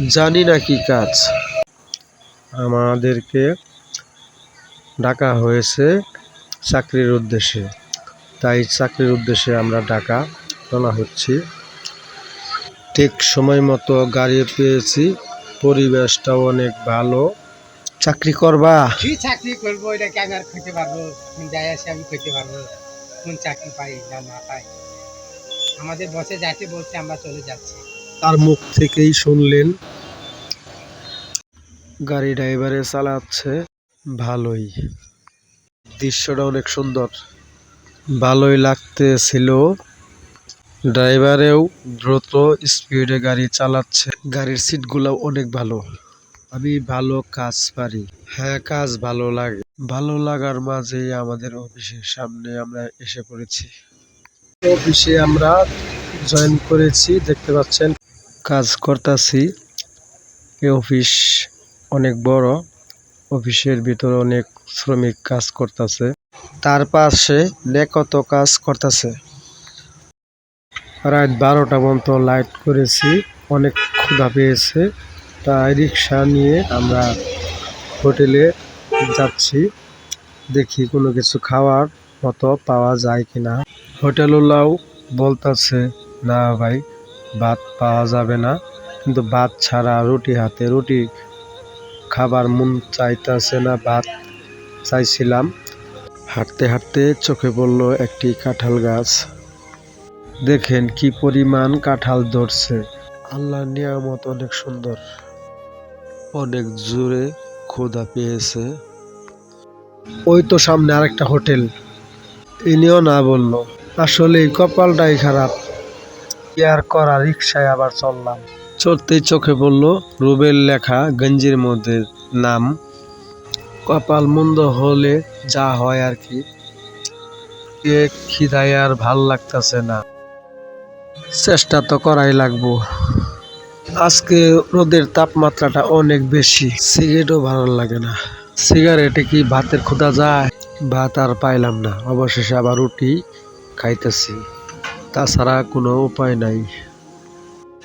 জানি না কি কাজ। আমাদেরকে ডাকা হয়েছে চাকরির উদ্দেশ্যে। তাই চাকরির উদ্দেশ্যে আমরা ডাকা রওনা হচ্ছি। ঠিক সময় মতো গাড়ি পেয়েছি। পরিবেশটাও অনেক ভালো। চাকরি করবা? কি চাকরি করব? এটা কি আর খেতে পারব যাই আসি আমি খেতে পারব কোন চাকরি পাই না না পাই? আমাদের বসে যাইতে বলছে আমরা চলে যাচ্ছি। তার মুখ থেকেই শুনলেন, গাড়ি ড্রাইভারে চালাচ্ছে, ভালোই। দৃশ্যটা অনেক সুন্দর। ভালোই লাগতেছিল। ড্রাইভারেও দ্রুত স্পিডে গাড়ি চালাচ্ছে। গাড়ির সিটগুলো অনেক ভালো। আমি ভালো কাজ পারি। হ্যাঁ কাজ ভালো লাগে। ভালো লাগার মাঝেই আমাদের অফিসের সামনে আমরা এসে পড়েছি। অফিসে আমরা জয়েন করেছি, দেখতে পাচ্ছেন। কাজ করতেছি। এই অফিস অনেক বড়। অফিসের ভিতরে অনেক শ্রমিক কাজ করতেছে। তার পাশে নেকত কাজ করতেছে। রাত বারোটা পর্যন্ত লাইট করেছি। অনেক ক্ষুধা পেয়েছে। তাই রিক্সা নিয়ে আমরা হোটেলে যাচ্ছি। দেখি কোনো কিছু খাওয়ার মতো পাওয়া যায় কিনা। হোটেলওয়ালাও বলতেছে, না ভাই। ভাত পাওয়া যাবে না। কিন্তু ভাত ছাড়া রুটি হাতে, রুটি খাবার মন চাইতেছে না, ভাত চাইছিলাম। হাঁটতে হাঁটতে চোখে পড়ল একটি কাঁঠাল গাছ। দেখেন কি পরিমাণ কাঁঠাল ধরছে। আল্লাহ নিয়ামত অনেক সুন্দর। অনেক জোরে ক্ষুধা পেয়েছে। ওই তো সামনে আরেকটা হোটেল। ইনিও না বলল আসলে কপালটাই খারাপ। কি আর করা রিক্সায় আবার চললাম। চলতেই চোখে পড়ল রুবেল লেখা গঞ্জির মধ্যে নাম। কপাল মন্দ হলে যা হয় আর কি। খিদায় আর ভালো লাগতেছে না। চেষ্টা তো করাই লাগবো। আজকে রোদের তাপমাত্রাটা অনেক বেশি, সিগারেটও ভালো লাগে না। সিগারেটে কি ভাতের ক্ষুধা যায়? ভাত আর পাইলাম না। অবশেষে আবার রুটি খাইতেছি। তাছাড়া কোনো উপায় নাই।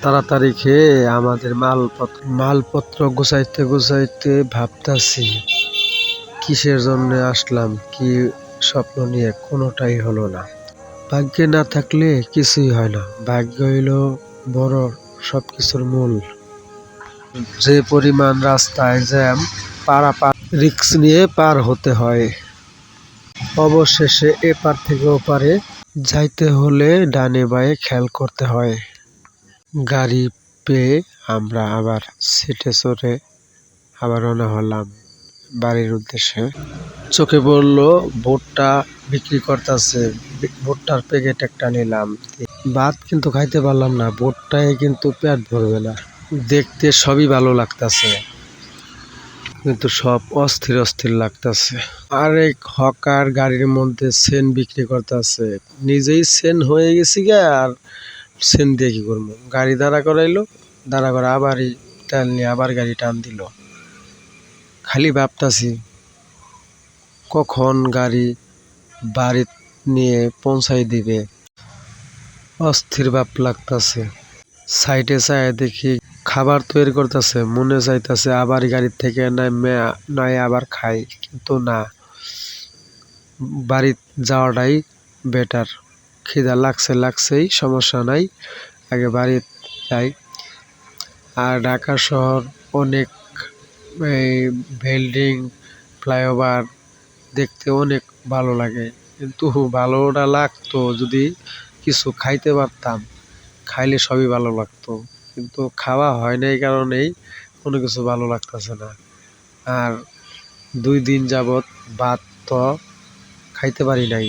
তাড়াতাড়ি খেয়ে আমাদের মালপত্র মালপত্র গুছাইতে গুছাইতে ভাবতাছি, কিসের জন্য আসলাম, কি স্বপ্ন নিয়ে কোনোটাই হলো না। ভাগ্যে না থাকলে কিছুই হয় না। ভাগ্য হইল বড় সবকিছুর মূল। যে পরিমাণ রাস্তায় জ্যাম, পারাপার রিক্স নিয়ে পার হতে হয়। অবশেষে এপার থেকে ওপারে যাইতে হলে ডানে বায়ে খেয়াল করতে হয়। গাড়ি পেয়ে আমরা আবার সিটে চড়ে আবার রওনা হলাম বাড়ির উদ্দেশ্যে। চোখে পড়ল, ভুট্টা বিক্রি করতেছে, ভুট্টার প্যাকেট একটা নিলাম। ভাত কিন্তু খাইতে পারলাম না ভুট্টায় কিন্তু পেট ভরবে না। দেখতে সবই ভালো লাগতাছে। কিন্তু সব অস্থির অস্থির লাগতাছে। আর এক হকার গাড়ির মধ্যে সেন বিক্রি করতেছে। নিজেই সেন হয়ে গেছি গে আর সেন দিয়ে কি করব? গাড়ি দাঁড়া করাইলো, দাঁড়া করে আবারই তেল নিয়ে আবার গাড়ি টান দিল। খালি ভাবতাছি, কখন গাড়ি বাড়ি নিয়ে পৌঁছাই দিবে? অস্থির ভাব লাগতাছে। সাইডে চায় দেখি খাবার তৈরি করতেছে, মনে চাইতেছে আবার গাড়ির থেকে নয় আবার খাই কিন্তু না। বাড়ি যাওয়াটাই বেটার খিদা লাগছে, লাগছেই, সমস্যা নাই, আগে বাড়ি যাই। আর ঢাকা শহর অনেক, এই বিল্ডিং ফ্লাইওভার দেখতে অনেক ভালো লাগে। কিন্তু ভালোটা লাগতো যদি কিছু খাইতে পারতাম। খাইলে সবই ভালো লাগতো। কিন্তু খাওয়া হয় নাই কারণেই কোনো কিছু ভালো লাগতেছে না। আর দুই দিন যাবৎ ভাত, তো খাইতে পারি নাই।